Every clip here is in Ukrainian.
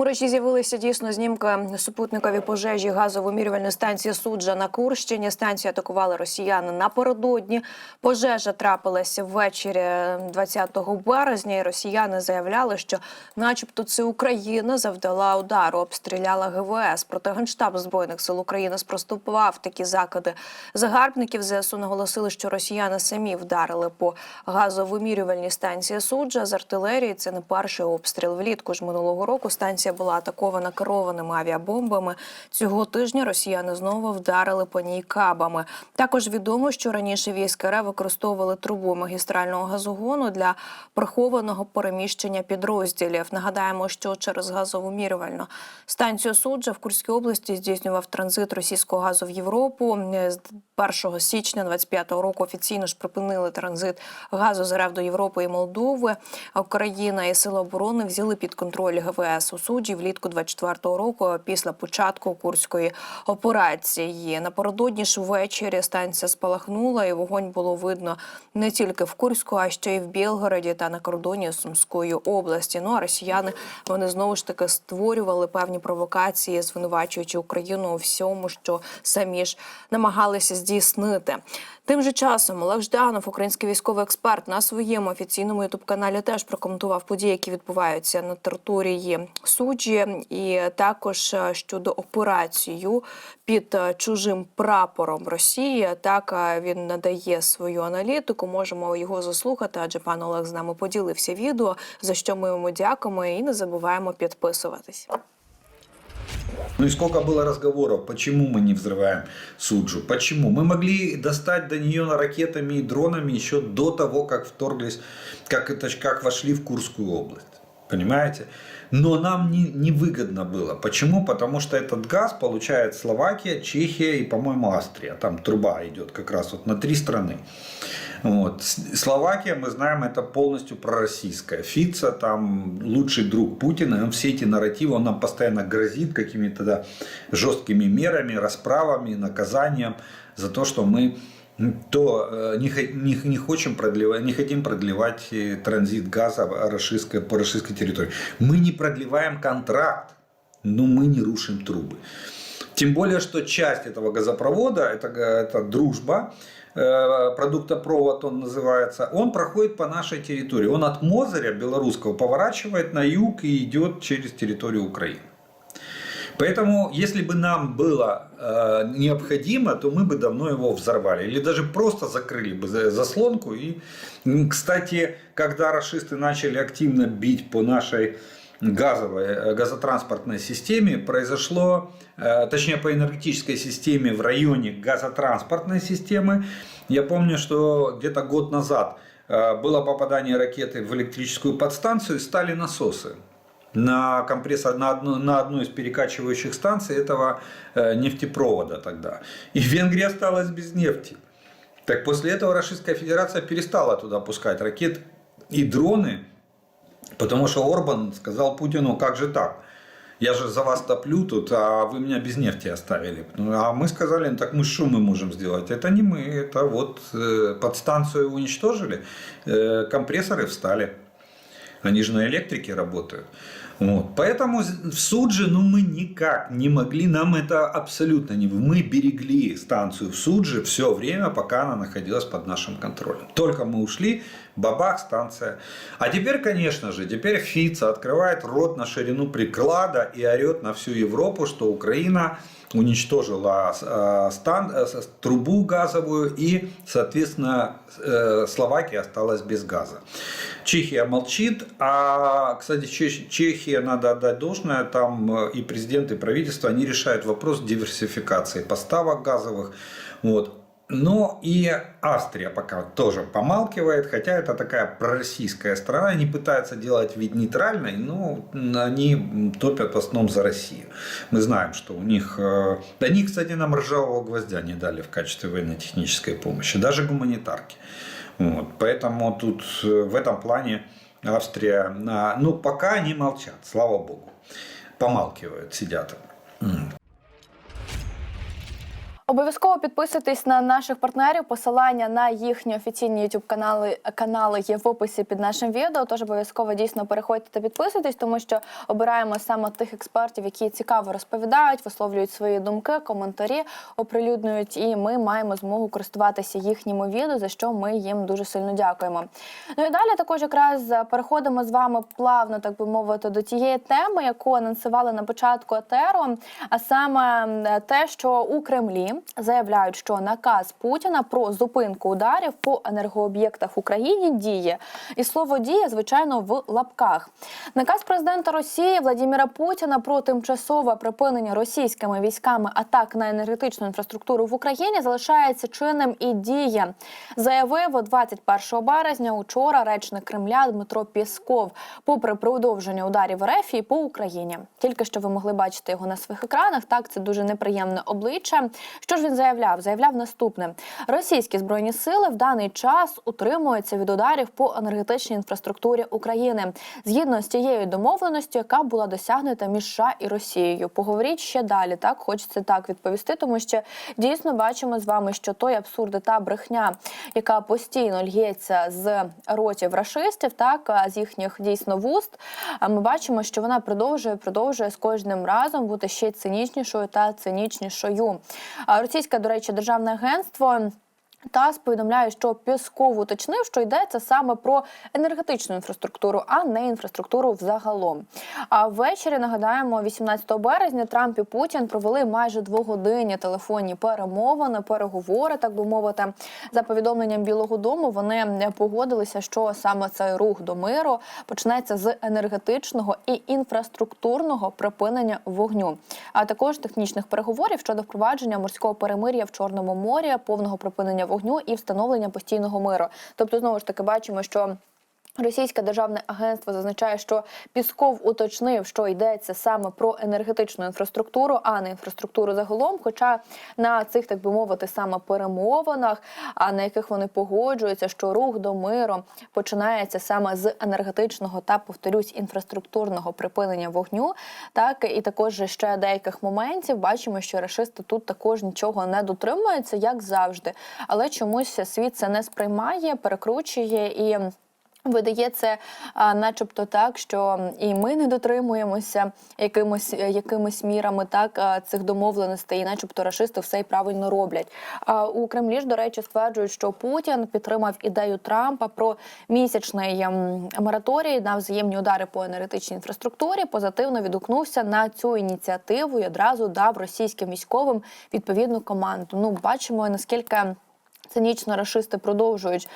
мережі з'явилися дійсно знімки супутникові пожежі газовимірювальної станції суджа на Курщині. Станцію атакували росіяни напередодні. Пожежа трапилася ввечері 20 березня. і Росіяни заявляли, що, начебто, це Україна завдала удару, обстріляла ГВС. Проте генштаб збройних сил України спроступував такі закиди загарбників. ЗСУ наголосили, що росіяни самі вдарили по газовимірювальній станції суджа з артилерії. Це не перший обстріл. Влітку ж минулого року станція була атакована керованими авіабомбами. Цього тижня росіяни знову вдарили по ній кабами. Також відомо, що раніше війська РФ використовували трубу магістрального газогону для прихованого переміщення підрозділів. Нагадаємо, що через газовимірювальну станцію суджа в Курській області здійснював транзит російського газу в Європу. З 1 січня 25-го року офіційно ж припинили транзит газу з РФ до Європи і Молдови. Україна і Сили оборони взяли під контроль ГВС у суджі влітку 24-го року після початку курської операції. Напередодні ж ввечері станція спалахнула, і вогонь було видно не тільки в Курську, а ще й в Білгороді та на кордоні Сумської області. Ну а росіяни вони знову ж таки створювали певні провокації, звинувачуючи Україну у всьому, що самі ж намагалися здійснити. Тим же часом Олег Жданов, український військовий експерт, на своєму офіційному ютуб-каналі теж прокоментував події, які відбуваються на території суджі, і також е, щодо операцію під е, чужим прапором Росії. Так е, він надає свою аналітику. Можемо його заслухати, адже пан Олег з нами поділився відео. За що ми йому дякуємо і не забуваємо підписуватись. Ну и сколько было разговоров, почему мы не взрываем Суджу, почему. Мы могли достать до нее ракетами и дронами еще до того, как вторглись, как, это, ж- как вошли в Курскую область. Понимаете? Но нам не, не выгодно было. Почему? Потому что этот газ получает Словакия, Чехия и, по-моему, Австрия. Там труба идет как раз вот на три страны. Вот. Словакия, мы знаем, это полностью пророссийская. Фица там лучший друг Путина, он все эти нарративы, он нам постоянно грозит какими-то да, жесткими мерами, расправами, наказанием за то, что мы то э, не, не, не, хочем продлевать, не хотим продлевать э, транзит газа российской- по российской территории. Мы не продлеваем контракт, но мы не рушим трубы. Тем более, что часть этого газопровода, это, это дружба, э, продуктопровод он называется, он проходит по нашей территории. Он от Мозыря белорусского поворачивает на юг и идет через территорию Украины. Поэтому, если бы нам было э, необходимо, то мы бы давно его взорвали. Или даже просто закрыли бы за- заслонку. И, кстати, когда расисты начали активно бить по нашей газовой, э, газотранспортной системе, произошло, э, точнее по энергетической системе в районе газотранспортной системы. Я помню, что где-то год назад э, было попадание ракеты в электрическую подстанцию и стали насосы на компрессор на, одну, на одну из перекачивающих станций этого э, нефтепровода тогда. И Венгрия осталась без нефти. Так после этого Российская Федерация перестала туда пускать ракеты и дроны, потому что Орбан сказал Путину, как же так? Я же за вас топлю тут, а вы меня без нефти оставили. А мы сказали, ну так мы что мы можем сделать? Это не мы, это вот э, подстанцию уничтожили, э, компрессоры встали. Они же на электрике работают. Вот. Поэтому в Судже ну, мы никак не могли, нам это абсолютно не... Мы берегли станцию в Судже все время, пока она находилась под нашим контролем. Только мы ушли, бабах, станция. А теперь, конечно же, теперь Фица открывает рот на ширину приклада и орет на всю Европу, что Украина уничтожила э, стан, э, трубу газовую и, соответственно, э, Словакия осталась без газа. Чехия молчит, а, кстати, Чех- Чехия, надо отдать должное, там и президент, и правительство, они решают вопрос диверсификации поставок газовых. Вот. Но и Австрия пока тоже помалкивает, хотя это такая пророссийская страна, они пытаются делать вид нейтральной, но они топят в основном за Россию. Мы знаем, что у них... э, Они, кстати, нам ржавого гвоздя не дали в качестве военно-технической помощи, даже гуманитарки. Вот. Поэтому тут э, в этом плане Австрия, а, ну, пока они молчат, слава богу. Помалкивают, сидят. Обов'язково підписуйтесь на наших партнерів. Посилання на їхні офіційні youtube канали канали є в описі під нашим відео. Тож обов'язково дійсно переходьте та підписуйтесь, тому що обираємо саме тих експертів, які цікаво розповідають, висловлюють свої думки, коментарі, оприлюднюють, і ми маємо змогу користуватися їхніми відео, за що ми їм дуже сильно дякуємо. Ну і далі також якраз переходимо з вами плавно, так би мовити, до тієї теми, яку анонсували на початку етеру, а саме те, що у Кремлі заявляють, що наказ Путіна про зупинку ударів по енергооб'єктах в Україні діє. І слово діє, звичайно, в лапках. Наказ президента Росії Владимира Путіна про тимчасове припинення російськими військами атак на енергетичну інфраструктуру в Україні залишається чинним і діє. Заявив 21 березня учора речник Кремля Дмитро Пєсков, попри продовження ударів РФ по Україні. Тільки що ви могли бачити його на своїх екранах. Так, це дуже неприємне обличчя. Що ж він заявляв? Заявляв наступне: російські збройні сили в даний час утримуються від ударів по енергетичній інфраструктурі України згідно з тією домовленістю, яка була досягнута між США і Росією. Поговоріть ще далі. Так хочеться так відповісти, тому що дійсно бачимо з вами, що той абсурд та брехня, яка постійно л'ється з ротів рашистів, так з їхніх дійсно вуст. А ми бачимо, що вона продовжує продовжує з кожним разом бути ще цинічнішою та цинічнішою. Російське, до речі, державне агентство. ТАСС повідомляє, що Пєсков уточнив, що йдеться саме про енергетичну інфраструктуру, а не інфраструктуру взагалом. А ввечері нагадаємо, 18 березня Трамп і Путін провели майже двогодинні телефонні перемовини, переговори, так би мовити. За повідомленням Білого Дому вони погодилися, що саме цей рух до миру почнеться з енергетичного і інфраструктурного припинення вогню, а також технічних переговорів щодо впровадження морського перемир'я в Чорному морі, повного припинення вогню і встановлення постійного миру. Тобто, знову ж таки, бачимо, що. Російське державне агентство зазначає, що Пісков уточнив, що йдеться саме про енергетичну інфраструктуру, а не інфраструктуру загалом. Хоча на цих, так би мовити, саме перемовинах, а на яких вони погоджуються, що рух до миру починається саме з енергетичного та повторюсь інфраструктурного припинення вогню. Так і також ще деяких моментів бачимо, що рашисти тут також нічого не дотримуються, як завжди. Але чомусь світ це не сприймає, перекручує і. Видає це, начебто, так, що і ми не дотримуємося якимось якимись мірами так цих домовленостей, і начебто рашисти все й правильно роблять. У Кремлі ж, до речі, стверджують, що Путін підтримав ідею Трампа про місячний ем, мораторій на взаємні удари по енергетичній інфраструктурі. Позитивно відгукнувся на цю ініціативу і одразу дав російським військовим відповідну команду. Ну, бачимо наскільки. Цинічно рашисти продовжують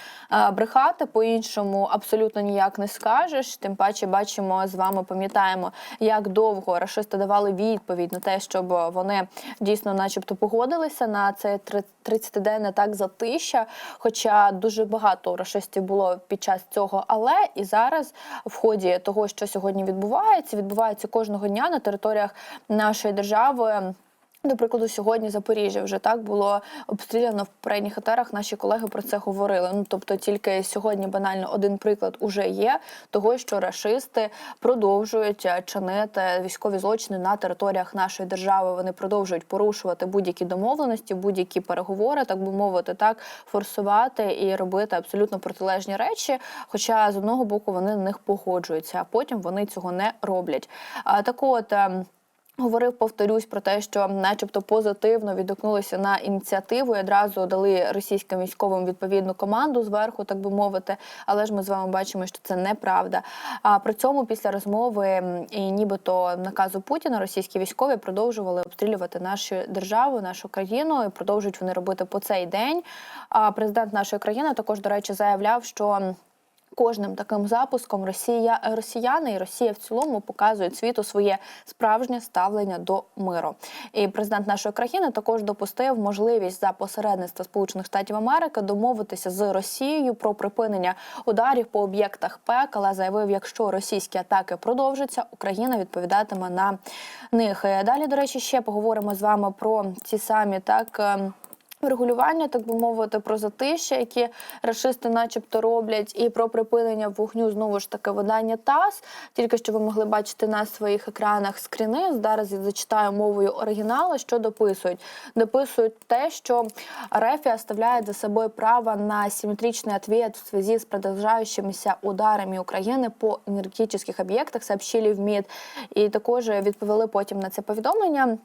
брехати по-іншому абсолютно ніяк не скажеш. Тим паче бачимо з вами, пам'ятаємо, як довго рашисти давали відповідь на те, щоб вони дійсно, начебто, погодилися на це 30-денне так затища. Хоча дуже багато рашистів було під час цього, але і зараз, в ході того, що сьогодні відбувається, відбувається кожного дня на територіях нашої держави. До прикладу, сьогодні Запоріжжя вже так було обстріляно в попередніх етерах. Наші колеги про це говорили. Ну тобто, тільки сьогодні банально один приклад уже є того, що рашисти продовжують е, чинити військові злочини на територіях нашої держави. Вони продовжують порушувати будь-які домовленості, будь-які переговори, так би мовити, так форсувати і робити абсолютно протилежні речі. Хоча з одного боку вони на них погоджуються, а потім вони цього не роблять. А так от. Говорив, повторюсь про те, що, начебто, позитивно відгукнулися на ініціативу і одразу дали російським військовим відповідну команду зверху, так би мовити. Але ж ми з вами бачимо, що це неправда. А при цьому після розмови і нібито наказу Путіна російські військові продовжували обстрілювати нашу державу, нашу країну, і продовжують вони робити по цей день. А президент нашої країни також, до речі, заявляв, що. Кожним таким запуском Росія, росіяни і Росія в цілому показують світу своє справжнє ставлення до миру. І президент нашої країни також допустив можливість за посередництва Сполучених Штатів Америки домовитися з Росією про припинення ударів по об'єктах ПЕК, але заявив, якщо російські атаки продовжаться, Україна відповідатиме на них. Е, Далі, до речі, ще поговоримо з вами про ці самі так. Регулювання, так би мовити, про затища, які рашисти, начебто, роблять, і про припинення вогню знову ж таки видання ТАСС. Тільки що ви могли бачити на своїх екранах скріни. Зараз я зачитаю мовою оригіналу, що дописують. Дописують те, що Рефія оставляет за собой право на симметричный ответ в связи с продолжающимися ударами України по енергетичних об'єктах, сообщили в МІД. І також відповіли потім на це повідомлення.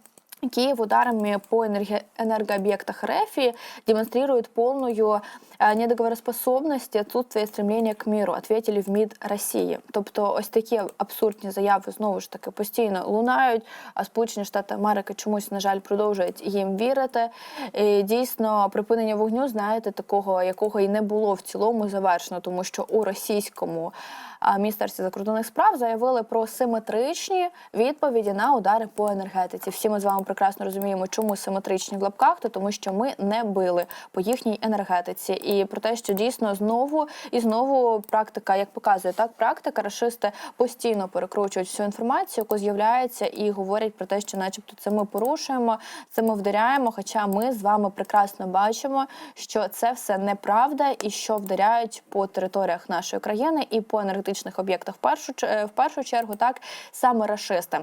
Киев ударами по энерго- энергообъектах РФ демонстрирует полную э, недоговороспособность и отсутствие стремления к миру, ответили в МІД Росії. Тобто, ось такі абсурдні заяви знову ж таки постійно лунають. А Сполучені Штати Америки чомусь, на жаль, продовжують їм вірити. І дійсно, припинення вогню, знаєте, такого, якого і не було в цілому завершено, тому що у російському а, міністерстві закордонних справ заявили про симетричні відповіді на удари по енергетиці. Всі ми з вами прекрасно розуміємо, чому симетричні в лапках, то тому що ми не били по їхній енергетиці, і про те, що дійсно знову і знову практика, як показує так, практика рашисти постійно перекручують всю інформацію, яку з'являється, і говорять про те, що, начебто, це ми порушуємо, це ми вдаряємо. Хоча ми з вами прекрасно бачимо, що це все неправда і що вдаряють по територіях нашої країни і по енергетичних об'єктах в першу е, в першу чергу, так саме рашисти.